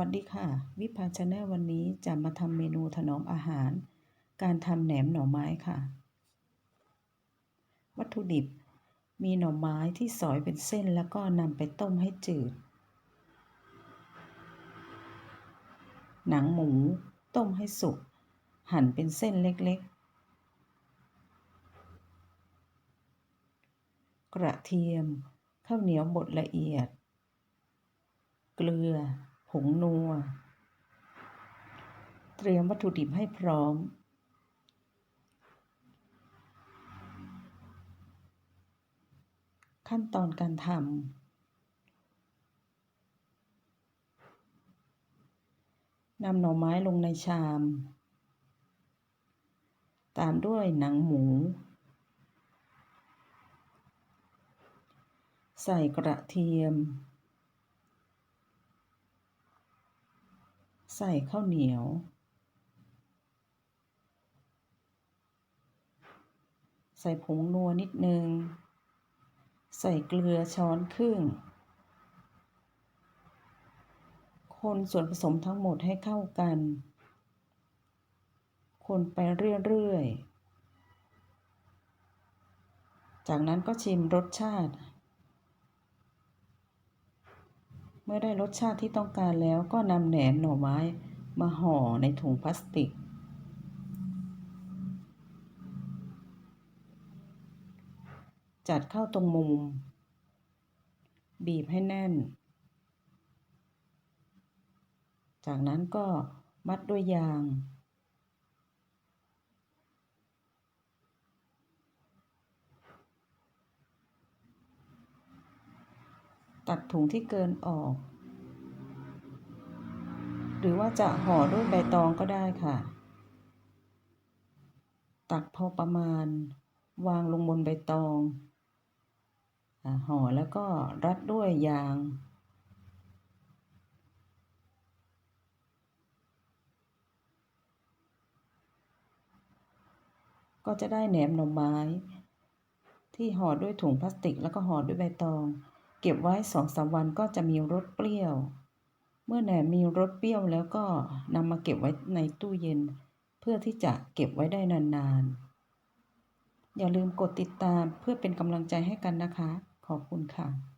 วัสดีค่ะ วิภาชาแนลวันนี้จะมาทำเมนูถนอมอาหาร การทำแหนมหน่อไม้ค่ะ วัตถุดิบ มีหน่อไม้ที่สอยเป็นเส้นแล้วก็นำไปต้มให้จืด หนังหมู ต้มให้สุก หั่นเป็นเส้นเล็กๆ กระเทียม ข้าวเหนียวบดละเอียด เกลือ งนัว เตรียมวัตถุดิบให้พร้อม ขั้นตอนการทำนำหน่อไม้ลงในชาม ตามด้วยหนังหมู ใส่กระเทียม ใส่ข้าวเหนียว ใส่ผงนัวนิดนึง ใส่เกลือช้อนครึ่ง คนส่วนผสมทั้งหมดให้เข้ากัน คนไปเรื่อย ๆ จากนั้นก็ชิมรสชาติ เมื่อได้รสชาติที่ต้องการแล้วก็นำแหนมหน่อไม้มาห่อในถุงพลาสติก จัดเข้าตรงมุม บีบให้แน่น จากนั้นก็มัดด้วยยาง ตัดถุงที่เกินออก หรือว่าจะห่อด้วยใบตองก็ได้ค่ะ ตักพอประมาณ วางลงบนใบตองห่อแล้วก็รัดด้วยยาง ก็จะได้แหนมหน่อไม้ ที่ห่อด้วยถุงพลาสติกแล้วก็ห่อด้วยใบตอง เก็บไว้สองสาวันก็จะมีรสเปรี้ยว เมื่อแหนมมีรสเปรี้ยวแล้วก็นำมาเก็บไว้ในตู้เย็น เพื่อที่จะเก็บไว้ได้นานๆ อย่าลืมกดติดตามเพื่อเป็นกำลังใจให้กันนะคะ ขอบคุณค่ะ